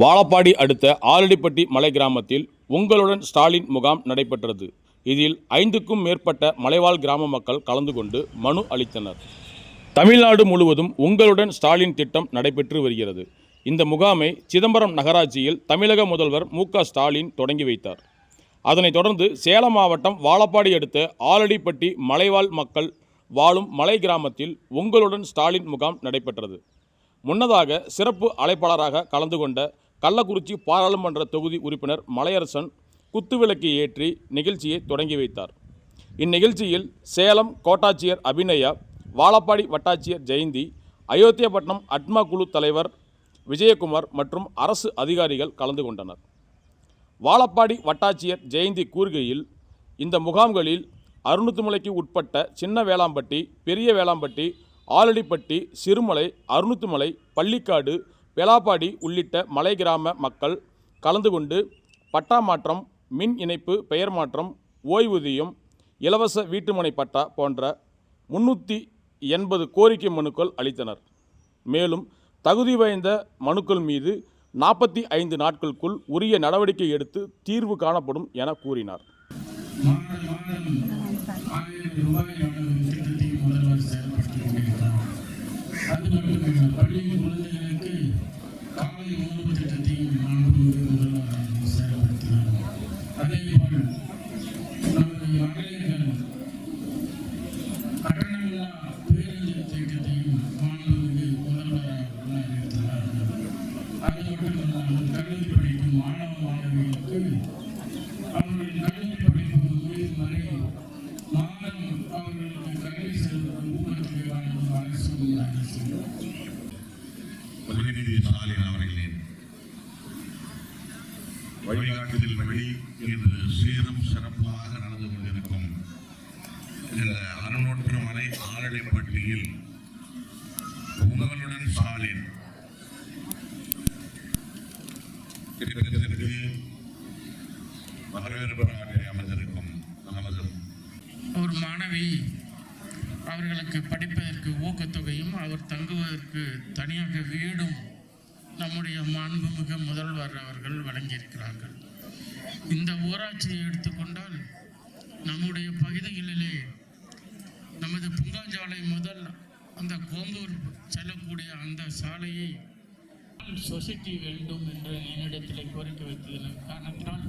வாழப்பாடி அடுத்த ஆலடிப்பட்டி மலை கிராமத்தில் உங்களுடன் ஸ்டாலின் முகாம் நடைபெற்றது. இதில் ஐந்துக்கும் மேற்பட்ட மலைவாழ் கிராம மக்கள் கலந்து கொண்டு மனு அளித்தனர். தமிழ்நாடு முழுவதும் உங்களுடன் ஸ்டாலின் திட்டம் நடைபெற்று வருகிறது. இந்த முகாமை சிதம்பரம் நகராட்சியில் தமிழக முதல்வர் மு ஸ்டாலின் தொடங்கி வைத்தார். அதனைத் தொடர்ந்து சேலம் மாவட்டம் வாழப்பாடி அடுத்த ஆலடிப்பட்டி மலைவாழ் மக்கள் வாழும் மலை கிராமத்தில் உங்களுடன் ஸ்டாலின் முகாம் நடைபெற்றது. முன்னதாக சிறப்பு அழைப்பாளராக கலந்து கொண்ட கள்ளக்குறிச்சி பாராளுமன்ற தொகுதி உறுப்பினர் மலையரசன் குத்துவிளக்கு ஏற்றி நிகழ்ச்சியை தொடங்கி வைத்தார். இந்நிகழ்ச்சியில் சேலம் கோட்டாட்சியர் அபிநயா வாழப்பாடி வட்டாட்சியர் ஜெயந்தி அயோத்தியாபட்டினம் அட்மா குழு தலைவர் விஜயகுமார் மற்றும் அரசு அதிகாரிகள் கலந்து கொண்டனர். வாழப்பாடி வட்டாட்சியர் ஜெயந்தி கூறுகையில் இந்த முகாம்களில் அருணுத்துமலைக்கு உட்பட்ட சின்ன வேளாம்பட்டி பெரிய வேளாம்பட்டி ஆலடிப்பட்டி சிறுமலை அருணுத்துமலை பள்ளிக்காடு பெலாப்பாடி உள்ளிட்ட மலை கிராம மக்கள் கலந்து கொண்டு பட்டா மாற்றம் மின் இணைப்பு பெயர் மாற்றம் ஓய்வூதியம் இலவச வீட்டுமனை பட்டா போன்ற முன்னூற்றி எண்பது கோரிக்கை மனுக்கள் அளித்தனர். மேலும் தகுதி வாய்ந்த மனுக்கள் மீது நாற்பத்தி ஐந்து நாட்களுக்குள் உரிய நடவடிக்கை எடுத்து தீர்வு காணப்படும் என கூறினார். ஆயிரம் ரூபாய் முதல்வர் செயல்படுத்தி கொண்டிருக்கிறார் அது பள்ளி குழந்தைகளுக்கு காலை உணவு திட்டத்தையும் மாண்புமிகு முதல்வர் அவர்கள் செயல்படுத்தினார் அதேபோல் நமது மகளிர்கள் கட்டணமில்லா உதயநிதி ஸ்டாலின் அவர்களின் வழிகாட்டுதல் படி இன்று சீரும் சிறப்பாக நடந்து கொண்டிருக்கும் இந்த அறுநூற்றுமனை ஆரடைப்பட்டியில் உங்களுடன் ஸ்டாலின் திட்டத்திற்கு வரவேற்பு அமைந்திருக்கும் நமது ஒரு மாணவி அவர்களுக்கு படிப்பதற்கு ஊக்கத்தொகையும் அவர் தங்குவதற்கு தனியாக வீடும் நம்முடைய மாண்புமிகு முதல்வர் அவர்கள் வழங்கியிருக்கிறார்கள். இந்த ஊராட்சியை எடுத்துக்கொண்டால் நம்முடைய பகுதிகளிலே நமது புங்காஞ்சாலை முதல் அந்த கோம்பூர் செல்லக்கூடிய அந்த சாலையை சொசைட்டி வேண்டும் என்று என்னிடத்தில் கோரிக்கை வைத்ததன் காரணத்தினால்